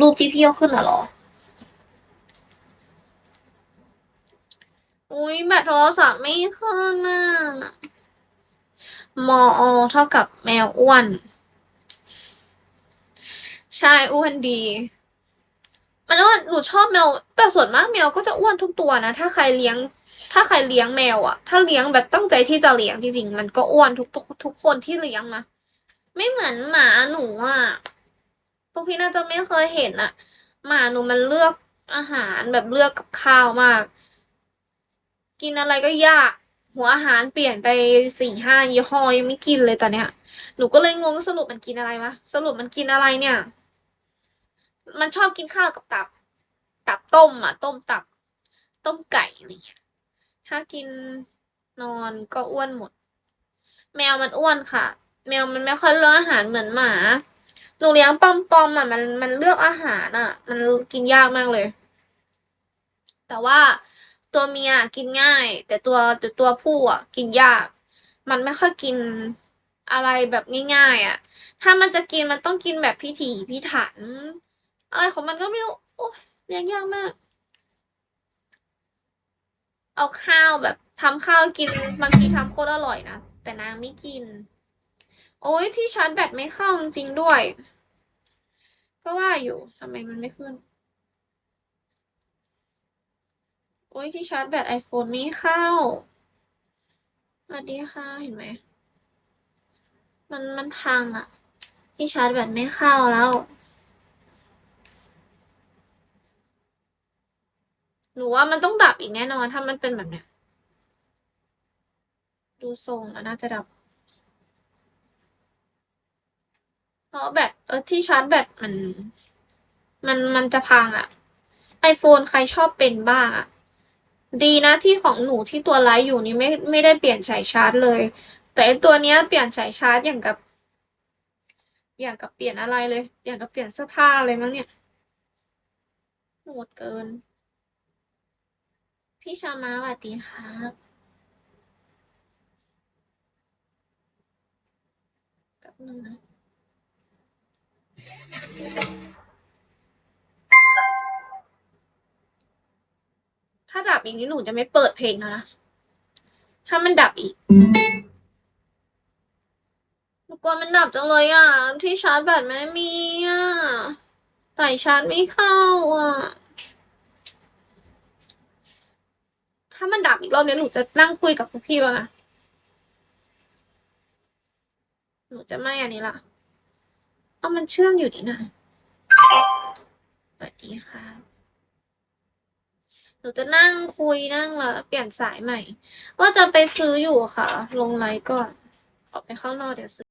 รูปที่พี่เอาขึ้นน่ะหรอ อุ้ยแบตโทรศัพท์ไม่ขึ้นน่ะมอเท่ากับแมวอ้วน ใช่อ้วนดี มันว่าหนูชอบแมว แต่ส่วนมากแมวก็จะอ้วนทุกตัวนะ ถ้าใครเลี้ยง ถ้าใครเลี้ยงแมวอะถ้าเลี้ยงแบบตั้งใจที่จะเลี้ยงจริงๆ มันก็อ้วนทุกทุกทุกคนที่เลี้ยงนะ ไม่เหมือนหมาหนูอะ วกพี่น่าจะไม่เคยเห็นอะหมาหนูมันเลือกอาหารแบบเลือกกับข้าวมาก กินอะไรก็ยาก หัวอาหารเปลี่ยนไปสี่ห้ายี่ห้อยังไม่กินเลยตอนเนี้ย หนูก็เลยงงสรุปมันกินอะไรวะสรุปมันกินอะไรเนี่ย มันชอบกินข้าวกับตับ ตับต้มอะ ต้มตับ ต้มไก่อะไรเงี้ยถ้ากินนอนก็อ้วนหมด แมวมันอ้วนค่ะ แมวมันไม่ค่อยเลือกอาหารเหมือนหมา หนูเลี้ยงปอมปอมอะมันมันเลือกอาหารอะ มันกินยากมากเลย แต่ว่าตัวเมียกินง่าย แต่ตัวแต่ตัวผู้อะ กินยาก มันไม่ค่อยกินอะไรแบบง่ายๆอะ ถ้ามันจะกินมันต้องกินแบบพิถีพิถัน อะไรของมันก็ไม่รู้โอ้ยเลี้ยงยากมาก เอาข้าวแบบทำข้าวกินบางทีทำโคตรอร่อยนะแต่นางไม่กิน โอ้ยที่ชาร์จแบตไม่เข้าจริงๆด้วย ก็ว่าอยู่ทำไมมันไม่ขึ้น โอ้ยที่ชาร์จแบต iPhone ไม่เข้าสวัสดีค่ะเห็นไหม มันมันพังอะที่ชาร์จแบตไม่เข้าแล้วหนูว่ามันต้องดับอีกแน่นอน ถ้ามันเป็นแบบเนี้ย ดูทรงแล้วน่าจะดับ เพราะแบตเออที่ชาร์จแบตมัน มันมันจะพังอะไอโฟนใครชอบเป็นบ้างอะดีนะที่ของหนูที่ตัวไลท์อยู่นี่ไม่ไม่ได้เปลี่ยนสายชาร์จเลย แต่ไอตัวเนี้ยเปลี่ยนสายชาร์จอย่างกับ อย่างกับเปลี่ยนอะไรเลย อย่างกับเปลี่ยนเสื้อผ้าเลยมั้งเนี่ยโหดเกิน พี่ชามาสวัสดีครับแป๊บนึงนะ ถ้าดับอีกนี้หนูจะไม่เปิดเพลงแล้วนะ ถ้ามันดับอีก หนูกลัวมันดับจังเลยอะ ที่ชาร์จแบตไม่มีอะใส่ชาร์จไม่เข้าอะ ถ้ามันดับอีกรอบนี้หนูจะนั่งคุยกับพวกพี่แล้วนะ หนูจะไม่อันนี้ละ เอามันเชื่อมอยู่นี่นะสวัสดีค่ะ หนูจะนั่งคุยนั่งแล้วเปลี่ยนสายใหม่ ว่าจะไปซื้ออยู่ค่ะ ลงไลน์ก่อน ออกไปข้างนอกเดี๋ยวซื้อ